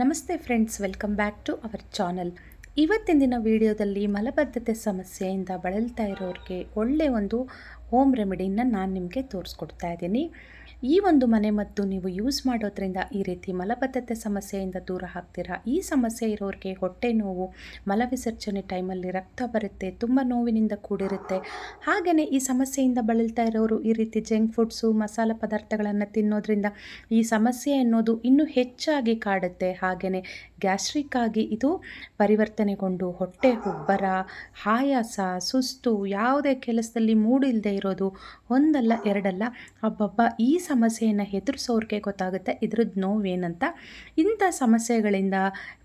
ನಮಸ್ತೆ friends, welcome back to our channel. ಇವತ್ತಿನ ದಿನ ವಿಡಿಯೋದಲ್ಲಿ ಮಲಬದ್ಧತೆ ಸಮಸ್ಯೆಯಿಂದ ಬಳಲ್ತಾ ಇರೋರಿಗೆ ಒಳ್ಳೆಯ ಒಂದು ಹೋಮ್ ರೆಮಿಡಿನ ನಾನು ನಿಮಗೆ ತೋರಿಸ್ಕೊಡ್ತಾ ಇದ್ದೀನಿ. ಈ ಒಂದು ಮನೆಮದ್ದು ನೀವು ಯೂಸ್ ಮಾಡೋದ್ರಿಂದ ಈ ರೀತಿ ಮಲಬದ್ಧತೆ ಸಮಸ್ಯೆಯಿಂದ ದೂರ ಹಾಕ್ತೀರಾ ಈ ಸಮಸ್ಯೆ ಇರೋರಿಗೆ ಹೊಟ್ಟೆ ನೋವು ಮಲವಿಸರ್ಜನೆ ಟೈಮಲ್ಲಿ ರಕ್ತ ಬರುತ್ತೆ, ತುಂಬ ನೋವಿನಿಂದ ಕೂಡಿರುತ್ತೆ. ಹಾಗೆಯೇ ಈ ಸಮಸ್ಯೆಯಿಂದ ಬಳಲ್ತಾ ಇರೋರು ಈ ರೀತಿ ಜಂಕ್ ಫುಡ್ಸು ಮಸಾಲೆ ಪದಾರ್ಥಗಳನ್ನು ತಿನ್ನೋದ್ರಿಂದ ಈ ಸಮಸ್ಯೆ ಅನ್ನೋದು ಇನ್ನೂ ಹೆಚ್ಚಾಗಿ ಕಾಡುತ್ತೆ. ಹಾಗೆಯೇ ಗ್ಯಾಸ್ಟ್ರಿಕ್ ಆಗಿ ಇದು ಪರಿವರ್ತನೆಗೊಂಡು ಹೊಟ್ಟೆ ಉಬ್ಬರ ಆಯಾಸ ಸುಸ್ತು, ಯಾವುದೇ ಕೆಲಸದಲ್ಲಿ ಮೂಡಿಲ್ಲದೆ ಇರೋದು ಒಂದಲ್ಲ ಎರಡಲ್ಲ, ಅಬ್ಬಬ್ಬ, ಈ ಸಮಸ್ಯೆಯನ್ನು ಎದುರಿಸೋರಿಗೆ ಗೊತ್ತಾಗುತ್ತೆ. ಇದ್ರದ್ದು ನೋವೇನಂತ ಇಂಥ ಸಮಸ್ಯೆಗಳಿಂದ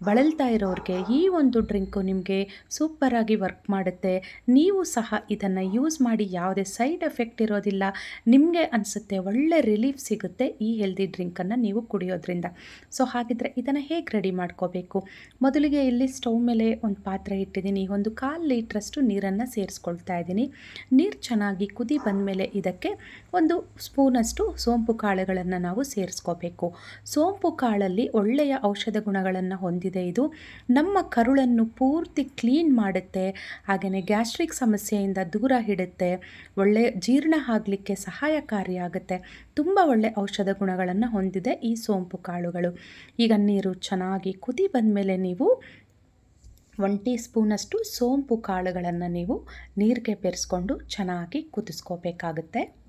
ಬಳಲ್ತಾ ಇರೋರಿಗೆ ಈ ಒಂದು ಡ್ರಿಂಕು ನಿಮಗೆ ಸೂಪರಾಗಿ ವರ್ಕ್ ಮಾಡುತ್ತೆ. ನೀವು ಸಹ ಇದನ್ನು ಯೂಸ್ ಮಾಡಿ ಯಾವುದೇ ಸೈಡ್ ಎಫೆಕ್ಟ್ ಇರೋದಿಲ್ಲ. ನಿಮಗೆ ಅನಿಸುತ್ತೆ ಒಳ್ಳೆ ರಿಲೀಫ್ ಸಿಗುತ್ತೆ ಈ ಹೆಲ್ದಿ ಡ್ರಿಂಕನ್ನು ನೀವು ಕುಡಿಯೋದ್ರಿಂದ. ಸೊ, ಹಾಗಿದ್ರೆ ಇದನ್ನು ಹೇಗೆ ರೆಡಿ ಮಾಡ್ಕೋಬೇಕು ಮೊದಲಿಗೆ ಇಲ್ಲಿ ಸ್ಟವ್ ಮೇಲೆ ಒಂದು ಪಾತ್ರೆ ಇಟ್ಟಿದ್ದೀನಿ. ಒಂದು ಕಾಲು ಲೀಟ್ರಷ್ಟು ನೀರನ್ನು ಸೇರಿಸ್ಕೊಳ್ತಾ ಇದ್ದೀನಿ. ನೀರು ಚೆನ್ನಾಗಿ ಕುದಿ ಬಂದಮೇಲೆ ಇದಕ್ಕೆ ಒಂದು ಸ್ಪೂನಷ್ಟು ಸೋಂಪು ಕಾಳುಗಳನ್ನು ನಾವು ಸೇರಿಸ್ಕೋಬೇಕು. ಸೋಂಪು ಕಾಳಲ್ಲಿ ಒಳ್ಳೆಯ ಔಷಧ ಗುಣಗಳನ್ನು ಹೊಂದಿದೆ ಇದು. ನಮ್ಮ ಕರುಳನ್ನು ಪೂರ್ತಿ ಕ್ಲೀನ್ ಮಾಡುತ್ತೆ. ಹಾಗೆಯೇ ಗ್ಯಾಸ್ಟ್ರಿಕ್ ಸಮಸ್ಯೆಯಿಂದ ದೂರ ಹಿಡುತ್ತೆ ಒಳ್ಳೆಯ ಜೀರ್ಣ ಆಗಲಿಕ್ಕೆ ಸಹಾಯಕಾರಿಯಾಗುತ್ತೆ. ತುಂಬ ಒಳ್ಳೆ ಔಷಧ ಗುಣಗಳನ್ನು ಹೊಂದಿದೆ ಈ ಸೋಂಪು ಕಾಳುಗಳು. ಈಗ ನೀರು ಚೆನ್ನಾಗಿ ಕುದಿ ಬಂದಮೇಲೆ ನೀವು ಒನ್ ಟೀ ಸ್ಪೂನಷ್ಟು ಸೋಂಪು ಕಾಳುಗಳನ್ನು ನೀವು ನೀರಿಗೆ ಬೆರೆಸ್ಕೊಂಡು ಚೆನ್ನಾಗಿ ಕುದಿಸ್ಕೋಬೇಕಾಗುತ್ತೆ.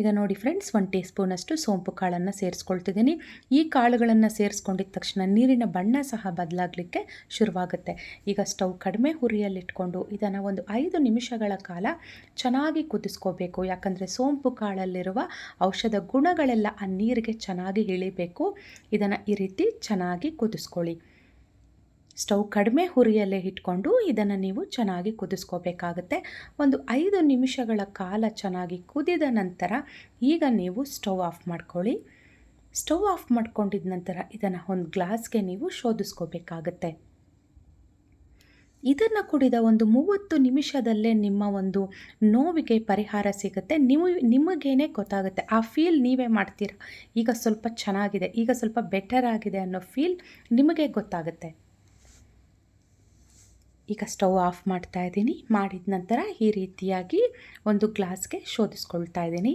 ಈಗ ನೋಡಿ ಫ್ರೆಂಡ್ಸ್ ಒನ್ ಟೀ ಸ್ಪೂನಷ್ಟು ಸೋಂಪು ಕಾಳನ್ನು ಸೇರಿಸ್ಕೊಳ್ತಿದ್ದೀನಿ. ಈ ಕಾಳುಗಳನ್ನು ಸೇರಿಸ್ಕೊಂಡಿದ್ದ ತಕ್ಷಣ ನೀರಿನ ಬಣ್ಣ ಸಹ ಬದಲಾಗಲಿಕ್ಕೆ ಶುರುವಾಗುತ್ತೆ. ಈಗ ಸ್ಟವ್ ಕಡಿಮೆ ಹುರಿಯಲ್ಲಿಟ್ಕೊಂಡು ಇದನ್ನು ಒಂದು ಐದು ನಿಮಿಷಗಳ ಕಾಲ ಚೆನ್ನಾಗಿ ಕುದಿಸ್ಕೋಬೇಕು. ಯಾಕಂದರೆ ಸೋಂಪು ಕಾಳಲ್ಲಿರುವ ಔಷಧ ಗುಣಗಳೆಲ್ಲ ಆ ನೀರಿಗೆ ಚೆನ್ನಾಗಿ ಇಳಿಬೇಕು. ಇದನ್ನು ಈ ರೀತಿ ಚೆನ್ನಾಗಿ ಕುದಿಸ್ಕೊಳ್ಳಿ. ಸ್ಟವ್ ಕಡಿಮೆ ಹುರಿಯಲ್ಲೇ ಇಟ್ಕೊಂಡು ಇದನ್ನು ನೀವು ಚೆನ್ನಾಗಿ ಕುದಿಸ್ಕೋಬೇಕಾಗುತ್ತೆ. ಒಂದು ಐದು ನಿಮಿಷಗಳ ಕಾಲ ಚೆನ್ನಾಗಿ ಕುದಿದ ನಂತರ ಈಗ ನೀವು ಸ್ಟವ್ ಆಫ್ ಮಾಡ್ಕೊಳ್ಳಿ. ಸ್ಟವ್ ಆಫ್ ಮಾಡ್ಕೊಂಡಿದ ನಂತರ ಇದನ್ನು ಒಂದು ಗ್ಲಾಸ್ಗೆ ನೀವು ಶೋಧಿಸ್ಕೋಬೇಕಾಗತ್ತೆ. ಇದನ್ನು ಕುಡಿದ ಒಂದು ಮೂವತ್ತು ನಿಮಿಷದಲ್ಲೇ ನಿಮ್ಮ ಒಂದು ನೋವಿಗೆ ಪರಿಹಾರ ಸಿಗುತ್ತೆ. ನೀವು, ನಿಮಗೇನೆ ಗೊತ್ತಾಗುತ್ತೆ, ಆ ಫೀಲ್ ನೀವೇ ಮಾಡ್ತೀರಾ. ಈಗ ಸ್ವಲ್ಪ ಚೆನ್ನಾಗಿದೆ, ಈಗ ಸ್ವಲ್ಪ ಬೆಟರ್ ಆಗಿದೆ ಅನ್ನೋ ಫೀಲ್ ನಿಮಗೆ ಗೊತ್ತಾಗುತ್ತೆ. ಈಗ ಸ್ಟವ್ ಆಫ್ ಮಾಡ್ತಾ ಇದ್ದೀನಿ. ಮಾಡಿದ ನಂತರ ಈ ರೀತಿಯಾಗಿ ಒಂದು ಗ್ಲಾಸ್ಗೆ ಶೋಧಿಸ್ಕೊಳ್ತಾ ಇದ್ದೀನಿ.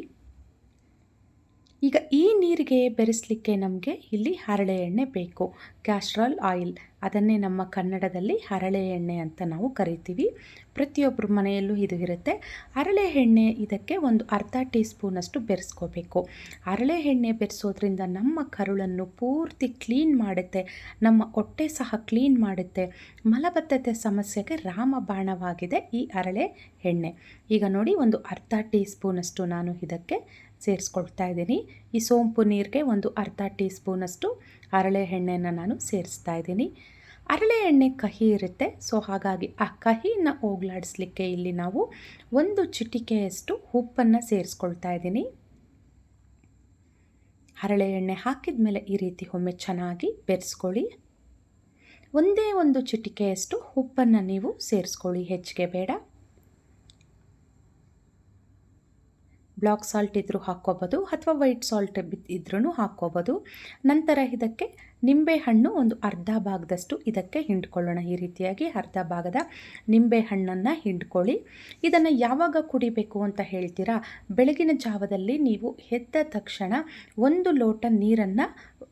ಈಗ ಈ ನೀರಿಗೆ ಬೆರೆಸಲಿಕ್ಕೆ ನಮಗೆ ಇಲ್ಲಿ ಹರಳೆ ಎಣ್ಣೆ ಬೇಕು. Castor oil. ಅದನ್ನೇ ನಮ್ಮ ಕನ್ನಡದಲ್ಲಿ ಹರಳೆ ಎಣ್ಣೆ ಅಂತ ನಾವು ಕರಿತೀವಿ. ಪ್ರತಿಯೊಬ್ಬರ ಮನೆಯಲ್ಲೂ ಇದು ಇರುತ್ತೆ. ಹರಳೆ ಎಣ್ಣೆ ಇದಕ್ಕೆ ಒಂದು ಅರ್ಧ ಟೀ ಸ್ಪೂನಷ್ಟು ಬೆರೆಸ್ಕೋಬೇಕು. ಹರಳೆ ಎಣ್ಣೆ ಬೆರೆಸೋದ್ರಿಂದ ನಮ್ಮ ಕರುಳನ್ನು ಪೂರ್ತಿ ಕ್ಲೀನ್ ಮಾಡುತ್ತೆ. ನಮ್ಮ ಹೊಟ್ಟೆ ಸಹ ಕ್ಲೀನ್ ಮಾಡುತ್ತೆ. ಮಲಬದ್ಧತೆ ಸಮಸ್ಯೆಗೆ ರಾಮಬಾಣವಾಗಿದೆ ಈ ಹರಳೆ ಎಣ್ಣೆ. ಈಗ ನೋಡಿ ಒಂದು ಅರ್ಧ ಟೀ ಸ್ಪೂನಷ್ಟು ನಾನು ಇದಕ್ಕೆ ಸೇರಿಸ್ಕೊಳ್ತಾ ಇದ್ದೀನಿ. ಈ ಸೋಂಪು ನೀರಿಗೆ ಒಂದು ಅರ್ಧ ಟೀ ಸ್ಪೂನಷ್ಟು ಹರಳೆ ಎಣ್ಣೆನ ನಾನು ಸೇರಿಸ್ತಾ ಇದ್ದೀನಿ. ಹರಳೆ ಎಣ್ಣೆ ಕಹಿ ಇರುತ್ತೆ. ಸೊ, ಹಾಗಾಗಿ ಆ ಕಹಿನ ಹೋಗ್ಲಾಡಿಸ್ಲಿಕ್ಕೆ ಇಲ್ಲಿ ನಾವು ಒಂದು ಚಿಟಿಕೆಯಷ್ಟು ಉಪ್ಪನ್ನು ಸೇರಿಸ್ಕೊಳ್ತಾ ಇದ್ದೀನಿ. ಹರಳೆ ಎಣ್ಣೆ ಹಾಕಿದ ಮೇಲೆ ಈ ರೀತಿ ಒಮ್ಮೆ ಚೆನ್ನಾಗಿ ಬೆರೆಸ್ಕೊಳ್ಳಿ. ಒಂದೇ ಒಂದು ಚಿಟಿಕೆಯಷ್ಟು ಉಪ್ಪನ್ನು ನೀವು ಸೇರಿಸ್ಕೊಳ್ಳಿ. ಹೆಚ್ಚಿಗೆ ಬೇಡ. ಬ್ಲಾಕ್ ಸಾಲ್ಟ್ ಇದ್ದರೂ ಹಾಕ್ಕೋಬೋದು ಅಥವಾ ವೈಟ್ ಸಾಲ್ಟ್ ಇದ್ರೂ ಹಾಕ್ಕೋಬೋದು. ನಂತರ ಇದಕ್ಕೆ ನಿಂಬೆಹಣ್ಣು ಒಂದು ಅರ್ಧ ಭಾಗದಷ್ಟು ಇದಕ್ಕೆ ಹಿಂಡ್ಕೊಳ್ಳೋಣ. ಈ ರೀತಿಯಾಗಿ ಅರ್ಧ ಭಾಗದ ನಿಂಬೆ ಹಣ್ಣನ್ನು ಹಿಂಡ್ಕೊಳ್ಳಿ. ಇದನ್ನು ಯಾವಾಗ ಕುಡಿಬೇಕು ಅಂತ ಹೇಳ್ತೀರಾ? ಬೆಳಗಿನ ಜಾವದಲ್ಲಿ ನೀವು ಎದ್ದ ತಕ್ಷಣ ಒಂದು ಲೋಟ ನೀರನ್ನು,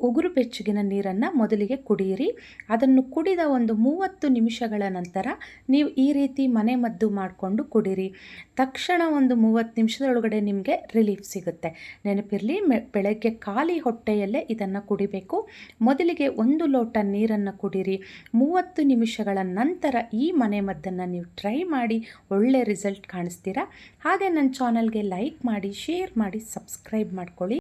ಉಗುರು ಬೆಚ್ಚಗಿನ ನೀರನ್ನು ಮೊದಲಿಗೆ ಕುಡಿಯಿರಿ. ಅದನ್ನು ಕುಡಿದ ಒಂದು ಮೂವತ್ತು ನಿಮಿಷಗಳ ನಂತರ ನೀವು ಈ ರೀತಿ ಮನೆ ಮದ್ದು ಮಾಡಿಕೊಂಡು ಕುಡಿರಿ ತಕ್ಷಣ ಒಂದು ಮೂವತ್ತು ನಿಮಿಷದೊಳಗಡೆ ನಿಮಗೆ ರಿಲೀಫ್ ಸಿಗುತ್ತೆ. ನೆನಪಿರಲಿ ಬೆಳಗ್ಗೆ ಖಾಲಿ ಹೊಟ್ಟೆಯಲ್ಲೇ ಇದನ್ನು ಕುಡಿಬೇಕು. ಮೊದಲಿಗೆ ಒಂದು ಲೋಟ ನೀರನ್ನು ಕುಡಿರಿ. ಮೂವತ್ತು ನಿಮಿಷಗಳ ನಂತರ ಈ ಮನೆ ಮದ್ದನ್ನು ನೀವು ಟ್ರೈ ಮಾಡಿ, ಒಳ್ಳೆ ರಿಸಲ್ಟ್ ಕಾಣಿಸ್ತೀರಾ? ಹಾಗೆ ನನ್ನ ಚಾನಲ್ಗೆ ಲೈಕ್ ಮಾಡಿ, ಶೇರ್ ಮಾಡಿ, ಸಬ್ಸ್ಕ್ರೈಬ್ ಮಾಡ್ಕೊಳ್ಳಿ.